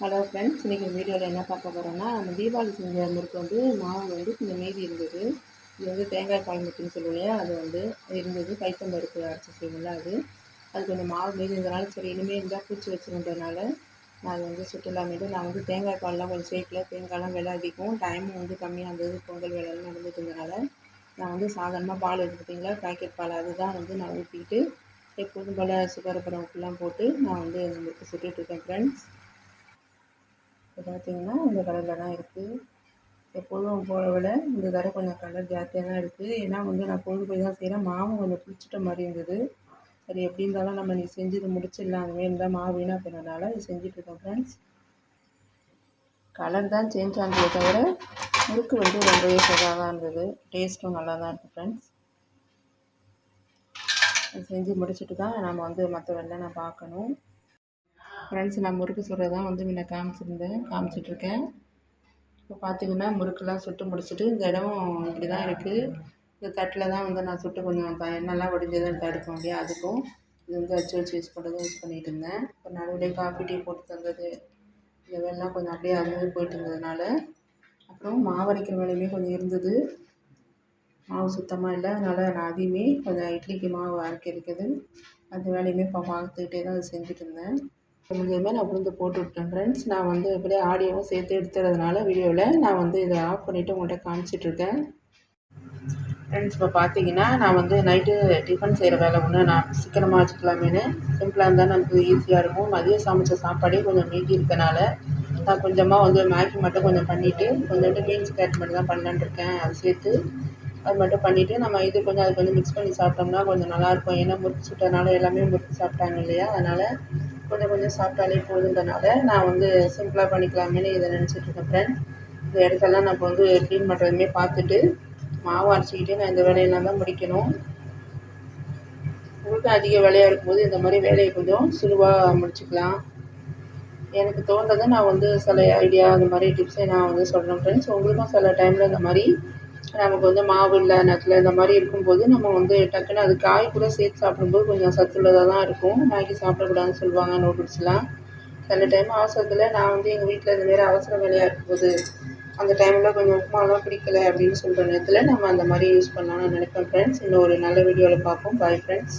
Hello friends இன்றைக்கி வீடியோவில் என்ன பார்க்க போகிறோன்னா நம்ம தீபாவளி செஞ்ச முறுக்கு வந்து மாவு வந்து கொஞ்சம் மீதி இருந்தது. இது வந்து தேங்காய் பால் முறுக்குன்னு சொல்லுவோம் இல்லையா? அது வந்து இருந்தது. பைத்தம்பருப்பு அரைச்சி செய்வோம்ல அது. அது கொஞ்சம் மாவு மீதி இருந்தனால சரி இனிமேல் இருந்தால் பூச்சி வச்சுருந்ததுனால நான் அது வந்து சுற்றலாமேட்டு நான் வந்து தேங்காய் பால்லாம் கொஞ்சம் சேர்க்கல. தேங்காய்லாம் விலை அதிகம். டைமும் வந்து கம்மியாக இருந்தது. பொங்கல் வேலைலாம் நடந்துட்டு இருந்ததுனால நான் வந்து சாதாரணமாக பால் எடுத்துக்கிட்டிங்களா பேக்கெட் பால் அதுதான் வந்து நான் ஊற்றிக்கிட்டு எப்போதும் போல் சுகர் அப்புறம் உப்புலாம் போட்டு நான் வந்து அந்த முறுக்கு சுட்டுட்ருக்கேன் ஃப்ரெண்ட்ஸ் பார்த்தீங்கன்னா இந்த கலரில் தான் இருக்குது எப்போதும் போல விட இந்த தடவை கொஞ்சம் கலர் ஜாஸ்தியாக தான் இருக்குது ஏன்னா வந்து நான் பொழுது போய் தான் செய்கிறேன் மாவும் கொஞ்சம் புளிச்சிட்ட மாதிரி இருந்தது. சரி எப்படி இருந்தாலும் நம்ம நீ செஞ்சு முடிச்சிடலாம். அந்த மாதிரி இருந்தால் மாவு வீணாக போனதுனால இது செஞ்சிட்ருக்கோம் ஃப்ரெண்ட்ஸ் கலர் தான் சேஞ்ச் ஆனதே தவிர முறுக்கு வந்து ரொம்பவே சரியாக தான் இருந்தது டேஸ்ட்டும் நல்லா தான் இருக்குது ஃப்ரெண்ட்ஸ் செஞ்சு முடிச்சுட்டு தான் நம்ம வந்து மற்ற வேலை நான் பார்க்கணும். ஃப்ரெண்ட்ஸ் நான் முறுக்கு சுடுறது தான் வந்து முன்ன காமிச்சிருந்தேன் காமிச்சிட்ருக்கேன் இப்போ பார்த்தீங்கன்னா முறுக்கெல்லாம் சுட்டு முடிச்சுட்டு இந்த இடம் இப்படி தான் இருக்குது இந்த தட்டில் தான் வந்து நான் சுட்டு கொஞ்சம் த எண்ணெய்லாம் வடிஞ்சதுன்னு தடுக்கும் இல்லையா? அதுக்கும் இது வந்து அச்சு வச்சு யூஸ் பண்ணுறது யூஸ் பண்ணிகிட்டு இருந்தேன். இப்போ நடுவிலே காஃபி டீ போட்டு தந்தது. இந்த வேலைலாம் கொஞ்சம் அப்படியே அதுவே போயிட்டு இருந்ததுனால. அப்புறம் மாவு அரைக்கிற வேலையுமே கொஞ்சம் இருந்தது. மாவு சுத்தமாக இல்லை அதனால் நான் அதையுமே கொஞ்சம் இட்லிக்கு மாவு அரைக்க இருக்குது அந்த வேலையுமே இப்போ பார்த்துக்கிட்டே தான் அது செஞ்சுட்டு இருந்தேன். முடிஞ்சதுமே நான் உளுந்து போட்டு விட்டேன். ஃப்ரெண்ட்ஸ் நான் வந்து இப்படியே ஆடியோவும் சேர்த்து எடுத்துறதுனால வீடியோவில் நான் வந்து இதை ஆஃப் பண்ணிவிட்டு உங்கள்கிட்ட காமிச்சிட்ருக்கேன் ஃப்ரெண்ட்ஸ் இப்போ பார்த்தீங்கன்னா நான் வந்து நைட்டு டிஃபன் செய்கிற வேலை ஒன்று நான் சீக்கிரமாக வச்சுக்கலாமேனு சிம்பிளாக இருந்தால் நமக்கு ஈஸியாக இருக்கும். மதியம் சமைச்ச சாப்பாடே கொஞ்சம் மீதி இருக்கனால நான் கொஞ்சமாக வந்து மேகி மட்டும் கொஞ்சம் பண்ணிவிட்டு கொஞ்சோண்டு பீன்ஸ் கேட் மட்டும் தான் பண்ணலான்னு இருக்கேன். அதை சேர்த்து அது மட்டும் பண்ணிவிட்டு நம்ம இது கொஞ்சம் அது கொஞ்சம் மிக்ஸ் பண்ணி சாப்பிட்டோம்னா கொஞ்சம் நல்லாயிருக்கும் ஏன்னா முறுக்கு சுட்டனால எல்லாமே முறுக்கு சாப்பிட்டாங்க இல்லையா? அதனால் கொஞ்சம் கொஞ்சம் சாப்பிட்டாலே போதுன்றனால நான் வந்து சிம்பிளாக பண்ணிக்கலாமேனு இதை நினச்சிட்ருக்கேன் ஃப்ரெண்ட்ஸ் இந்த இடத்தெல்லாம் நம்ம வந்து க்ளீன் பண்ணுறதுமே பார்த்துட்டு மாவு அரைச்சிக்கிட்டு நான் இந்த வேலையெல்லாம் தான் முடிக்கணும். உங்களுக்கு அதிக வேலையாக இருக்கும்போது இந்த மாதிரி வேலையை கொஞ்சம் சுலுவாக முடிச்சுக்கலாம். எனக்கு தோன்றதை நான் வந்து சில ஐடியா அந்த மாதிரி டிப்ஸை நான் வந்து சொல்கிறேன் ஃப்ரெண்ட்ஸ் உங்களுக்கும் சில டைமில் இந்த மாதிரி நமக்கு வந்து மாவு இல்லை நேரத்தில் இந்த மாதிரி இருக்கும்போது நம்ம வந்து டக்குன்னு அது காய் கூட சேர்த்து சாப்பிடும்போது கொஞ்சம் சத்துள்ளதாக தான் இருக்கும். மேகி சாப்பிடக்கூடாதுன்னு சொல்லுவாங்க நூடுல்ஸ்லாம் சில டைம் அவசரத்தில் நான் வந்து எங்கள் வீட்டில் இந்த மாதிரி அவசர வேலையாக இருக்கும்போது அந்த டைமில் கொஞ்சம் உப்புமாலாம் பிடிக்கல அப்படின்னு சொல்கிற நேரத்தில் நம்ம அந்த மாதிரி யூஸ் பண்ணலாம்னு நினைப்பேன் ஃப்ரெண்ட்ஸ் இன்னும் ஒரு நல்ல வீடியோவில் பார்ப்போம். Bye friends